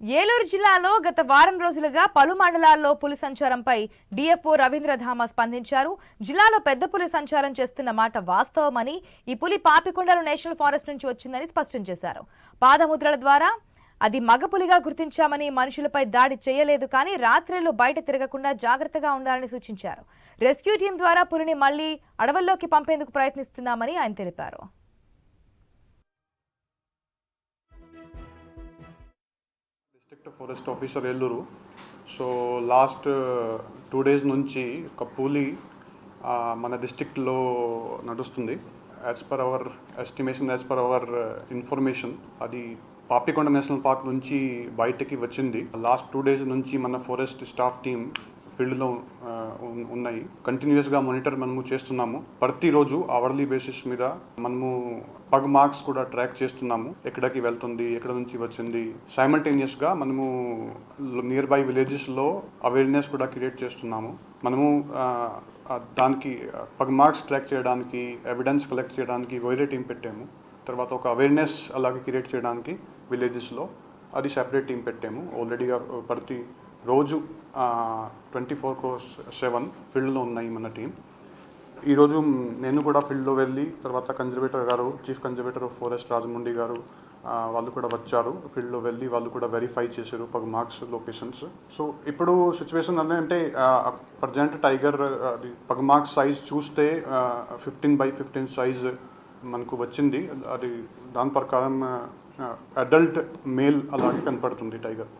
ఏలూరు జిల్లాలో గత వారం రోజులుగా పలు మండలాల్లో పులి సంచారంపై డిఎఫ్ఓ రవీంద్రధామ స్పందించారు. జిల్లాలో పెద్ద పులి సంచారం చేస్తున్న మాట వాస్తవమని ఈ పులి పాపికొండలు నేషనల్ ఫారెస్ట్ నుంచి వచ్చిందని స్పష్టం చేశారు. పాదముద్రల ద్వారా అది మగపులిగా గుర్తించామని మనుషులపై దాడి చేయలేదు కానీ రాత్రిలో బయట తిరగకుండా జాగ్రత్తగా ఉండాలని సూచించారు. రెస్క్యూ టీం ద్వారా పులిని మళ్ళీ అడవుల్లోకి పంపేందుకు ప్రయత్నిస్తున్నామని ఆయన తెలిపారు. Forest officer Eluru. So last uh, two days నుంచి ఒక పూలి మన డిస్ట్రిక్ట్లో నడుస్తుంది. As per our estimation as per our information అది పాపికొండ నేషనల్ పార్క్ నుంచి బయటకి వచ్చింది. లాస్ట్ టూ డేస్ నుంచి మన ఫారెస్ట్ స్టాఫ్ టీమ్ ఫీల్డ్లో ఉన్నాయి. కంటిన్యూస్గా మానిటర్ మనము చేస్తున్నాము. ప్రతిరోజు అవర్లీ బేసిస్ మీద మనము పగ్ మార్క్స్ కూడా ట్రాక్ చేస్తున్నాము. ఎక్కడికి వెళ్తుంది ఎక్కడ నుంచి వచ్చింది. సైమల్టేనియస్గా మనము నియర్ బై విలేజెస్లో అవేర్నెస్ కూడా క్రియేట్ చేస్తున్నాము. మనము దానికి పగ్ మార్క్స్ ట్రాక్ చేయడానికి ఎవిడెన్స్ కలెక్ట్ చేయడానికి వేరే టీం పెట్టాము. తర్వాత ఒక అవేర్నెస్ అలాగే క్రియేట్ చేయడానికి విలేజెస్లో అది సెపరేట్ టీం పెట్టాము. ఆల్రెడీగా ప్రతి రోజు ట్వంటీ ఫోర్ క్రోస్ సెవెన్ ఫీల్డ్లో ఉన్నాయి మన టీం. ఈరోజు నేను కూడా ఫీల్డ్లో వెళ్ళి తర్వాత కన్జర్వేటర్ గారు chief conservator of forest Rajahmundry గారు వాళ్ళు కూడా వచ్చారు. ఫీల్డ్లో వెళ్ళి వాళ్ళు కూడా వెరిఫై చేశారు పగ్ మార్క్స్ లొకేషన్స్. సో ఇప్పుడు సిచ్యువేషన్ అంటే ప్రజెంట్ టైగర్ అది పగ్ మార్క్స్ సైజ్ చూస్తే ఫిఫ్టీన్ బై ఫిఫ్టీన్ సైజ్ మనకు వచ్చింది. అది దాని ప్రకారం అడల్ట్ మేల్ అలాగే కనపడుతుంది టైగర్.